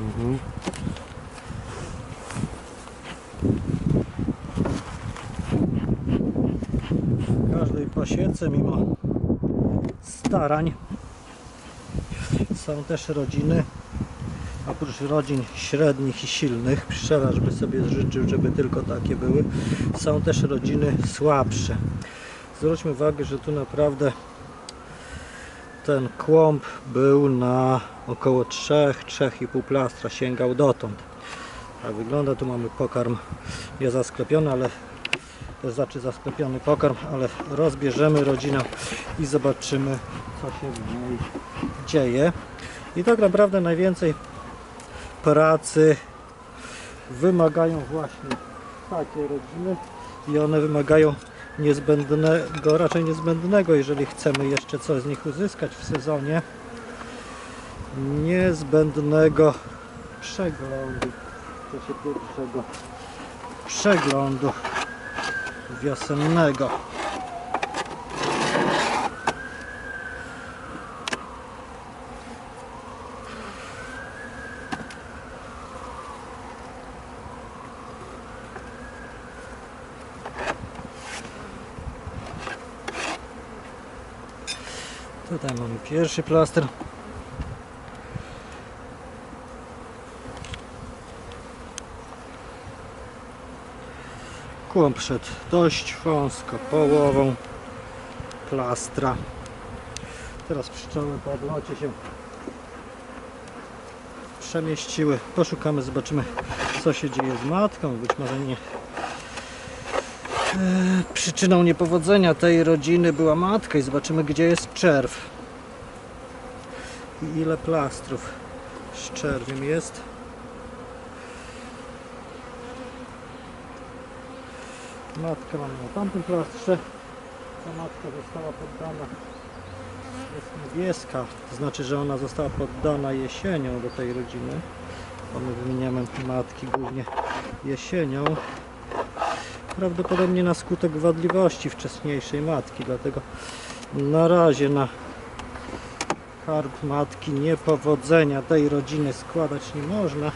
Mhm. W każdej pasiece, mimo starań, są też rodziny, oprócz rodzin średnich i silnych, pszczelarz by sobie życzył, żeby tylko takie były, są też rodziny słabsze. Zwróćmy uwagę, że tu naprawdę ten kłąb był na około 3-3,5 plastra, sięgał dotąd. Tak wygląda, tu mamy pokarm nie zasklepiony, ale to znaczy zasklepiony pokarm, ale rozbierzemy rodzinę i zobaczymy co się w niej dzieje. I tak naprawdę najwięcej pracy wymagają właśnie takie rodziny i one wymagają niezbędnego, raczej niezbędnego, jeżeli chcemy jeszcze coś z nich uzyskać w sezonie, niezbędnego przeglądu, w czasie pierwszego przeglądu wiosennego. Tutaj mamy pierwszy plaster. Kłąb szedł dość wąsko, połową plastra. Teraz pszczoły po odlocie się przemieściły. Poszukamy, zobaczymy co się dzieje z matką. Być może nie. Eee, Przyczyną niepowodzenia tej rodziny była matka i zobaczymy gdzie jest czerw. I ile plastrów z czerwiem jest. Matka mamy na tamtym plastrze. Ta matka została poddana. Jest niebieska, to znaczy, że ona została poddana jesienią do tej rodziny. Bo my wymieniamy matki głównie jesienią. Prawdopodobnie na skutek wadliwości wcześniejszej matki, dlatego na razie na karp matki niepowodzenia tej rodziny składać nie można.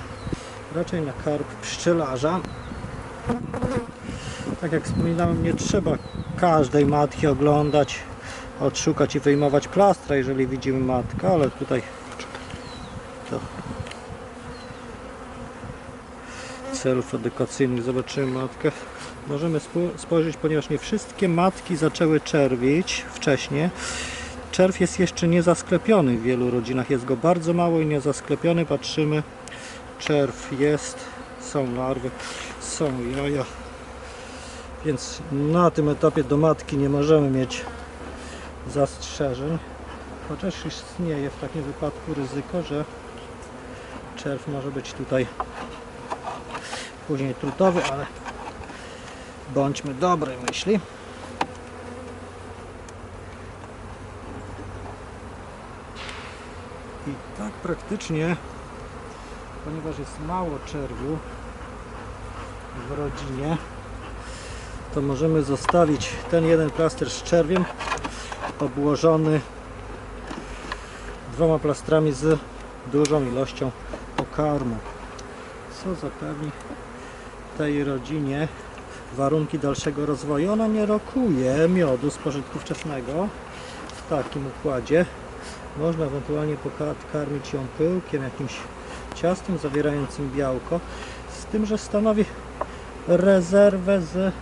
Raczej na karp pszczelarza. Tak jak wspominałem, nie trzeba każdej matki oglądać, odszukać i wyjmować plastra, jeżeli widzimy matkę, ale tutaj to celów edukacyjnych zobaczymy matkę. Możemy spo- spojrzeć, ponieważ nie wszystkie matki zaczęły czerwić wcześniej. Czerw jest jeszcze nie zasklepiony w wielu rodzinach, jest go bardzo mało i nie zasklepiony. Patrzymy, czerw jest, są larwy, są jaja. Więc na tym etapie do matki nie możemy mieć zastrzeżeń. Chociaż istnieje w takim wypadku ryzyko, że czerw może być tutaj później trutowy, ale bądźmy dobrej myśli. I tak praktycznie, ponieważ jest mało czerwu w rodzinie, to możemy zostawić ten jeden plaster z czerwiem obłożony dwoma plastrami z dużą ilością pokarmu, co zapewni tej rodzinie warunki dalszego rozwoju. Ona nie rokuje miodu z pożytku wczesnego w takim układzie. Można ewentualnie pokarmić ją pyłkiem, jakimś ciastem zawierającym białko, z tym, że stanowi rezerwę z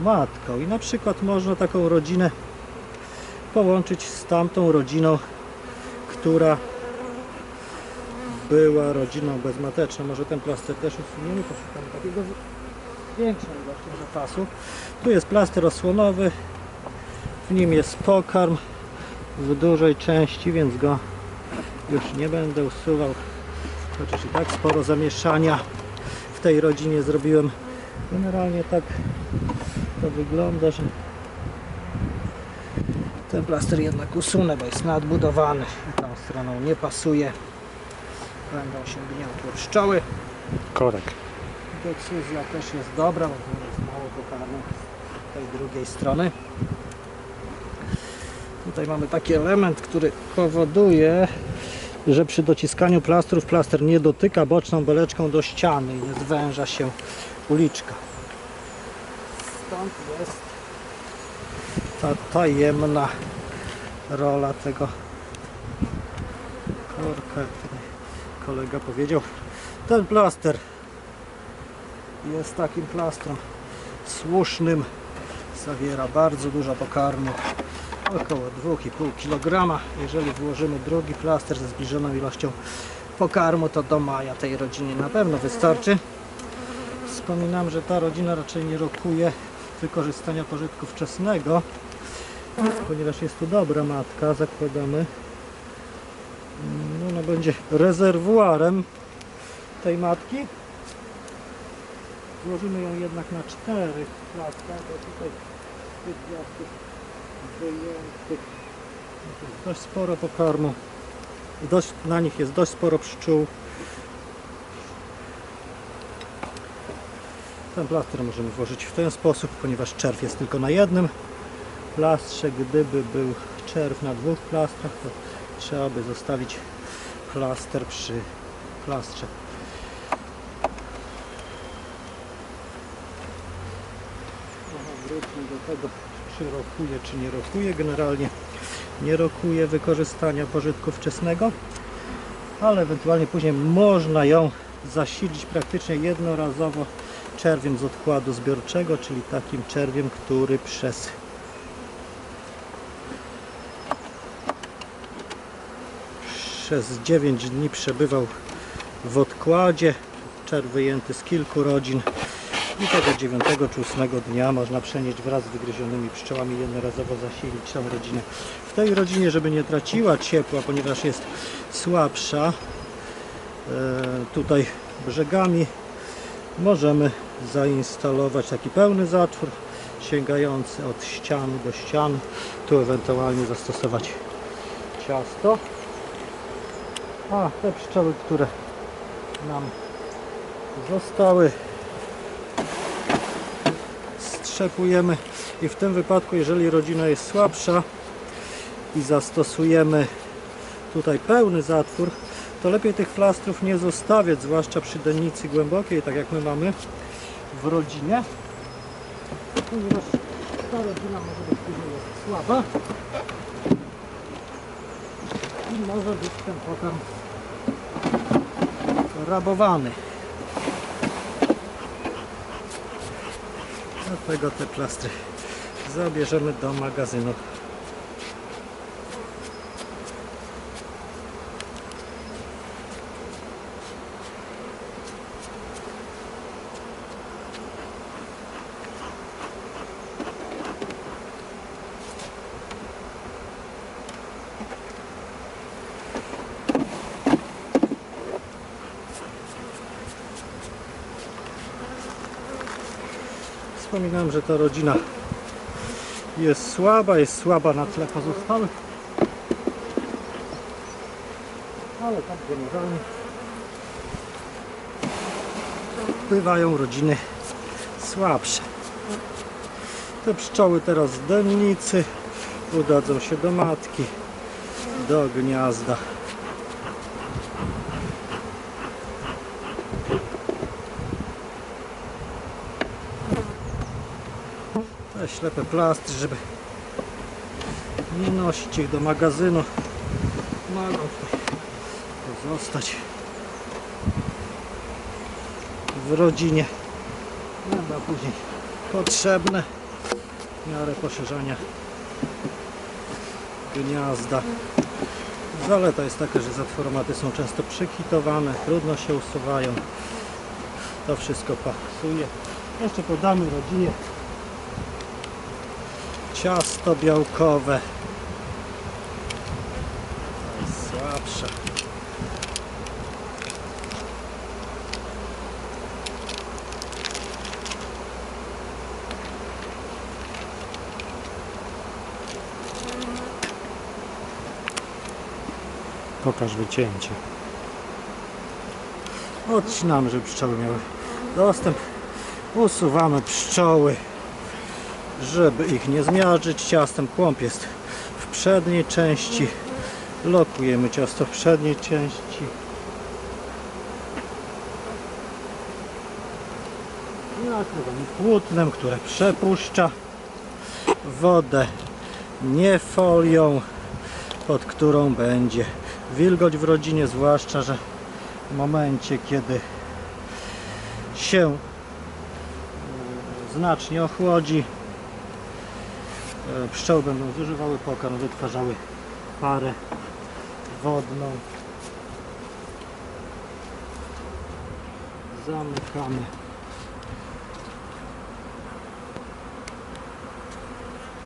matką. I na przykład można taką rodzinę połączyć z tamtą rodziną, która była rodziną bezmateczną. Może ten plaster też usuniemy, poszukamy takiego większą ilością zapasu. Tu jest plaster osłonowy, w nim jest pokarm w dużej części, więc go już nie będę usuwał. Chociaż i tak sporo zamieszania w tej rodzinie zrobiłem. Generalnie tak to wygląda, że ten plaster jednak usunę, bo jest nadbudowany. Tą stroną nie pasuje. Będą się gniotły pszczoły. Korek. Decyzja też jest dobra, bo tu jest mało pokarmu z tej drugiej strony. Tutaj mamy taki element, który powoduje, że przy dociskaniu plastrów plaster nie dotyka boczną beleczką do ściany i nie zwęża się uliczka. Stąd jest ta tajemna rola tego korka, kolega powiedział. Ten plaster jest takim plastrem słusznym. Zawiera bardzo dużo pokarmu, około 2,5 kg. Jeżeli włożymy drugi plaster ze zbliżoną ilością pokarmu, to do maja tej rodzinie na pewno wystarczy. Wspominam, że ta rodzina raczej nie rokuje wykorzystania pożytku wczesnego, ponieważ jest tu dobra matka, zakładamy. Mm, Ona będzie rezerwuarem tej matki. Złożymy ją jednak na czterech klatkach, bo tutaj tych gwiazdów wyjętych dość sporo pokarmu. Dość, na nich jest dość sporo pszczół. Ten plaster możemy włożyć w ten sposób, ponieważ czerw jest tylko na jednym plastrze. Gdyby był czerw na dwóch plastrach, to trzeba by zostawić plaster przy plastrze. Wróćmy do tego, czy rokuje, czy nie rokuje. Generalnie nie rokuje wykorzystania pożytku wczesnego, ale ewentualnie później można ją zasilić praktycznie jednorazowo czerwiem z odkładu zbiorczego, czyli takim czerwiem, który przez przez 9 dni przebywał w odkładzie. Czerw wyjęty z kilku rodzin i tego 9 czy 8 dnia można przenieść wraz z wygryzionymi pszczołami jednorazowo zasilić tą rodzinę. W tej rodzinie, żeby nie traciła ciepła, ponieważ jest słabsza, e, tutaj brzegami możemy zainstalować taki pełny zatwór sięgający od ścian do ścian. Tu ewentualnie zastosować ciasto. A te pszczoły, które nam zostały strzepujemy. I w tym wypadku jeżeli rodzina jest słabsza i zastosujemy tutaj pełny zatwór to lepiej tych plastrów nie zostawiać zwłaszcza przy dennicy głębokiej tak jak my mamy w rodzinie. Ponieważ ta rodzina może być później słaba i może być ten pokarm rabowany Dlatego te plastry zabierzemy do magazynu. Wspominałem, że ta rodzina jest słaba, jest słaba na tle pozostałych. Ale tak generalnie bywają rodziny słabsze. Te pszczoły teraz z dennicy udadzą się do matki, do gniazda. Te ślepe plastry, żeby nie nosić ich do magazynu. Mogą tutaj pozostać w rodzinie. Będą później potrzebne w miarę poszerzania gniazda. Zaleta jest taka, że zatworomaty są często przekitowane, trudno się usuwają. To wszystko pasuje. Jeszcze podamy rodzinie ciasto białkowe. To jest słabsze. Pokaż wycięcie. Odcinamy, żeby pszczoły miały dostęp. Usuwamy pszczoły, żeby ich nie zmiażdżyć ciastem. Kłąb jest w przedniej części Lokujemy ciasto w przedniej części. Nakrywamy płótnem, które przepuszcza wodę, nie folią, pod którą będzie wilgoć w rodzinie, zwłaszcza, że w momencie, kiedy się e, znacznie ochłodzi, pszczoły będą zużywały pokarm, wytwarzały parę wodną. Zamykamy